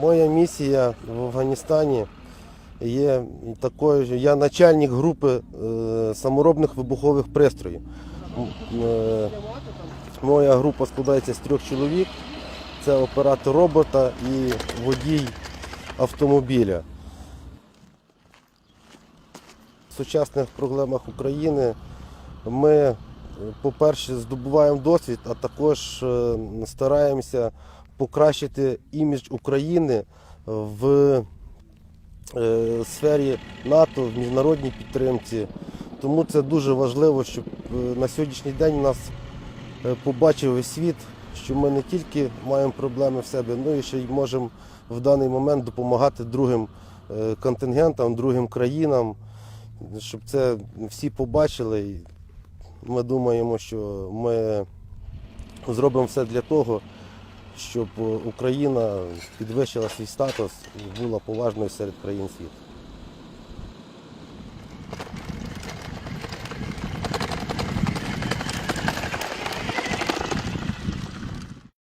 Моя місія в Афганістані є такою, ж- я начальник групи е, саморобних вибухових пристроїв. Е, Моя група складається з трьох чоловік. Це оператор робота і водій автомобіля. В сучасних проблемах України ми, е, по-перше, здобуваємо досвід, а також стараємося покращити імідж України в е, сфері НАТО, в міжнародній підтримці. Тому це дуже важливо, щоб е, на сьогоднішній день нас е, побачив весь світ, що ми не тільки маємо проблеми в себе, ну і ще й можемо в даний момент допомагати другим контингентам, другим країнам, щоб це всі побачили. Ми думаємо, що ми зробимо все для того, щоб Україна підвищила свій статус і була поважною серед країн світу.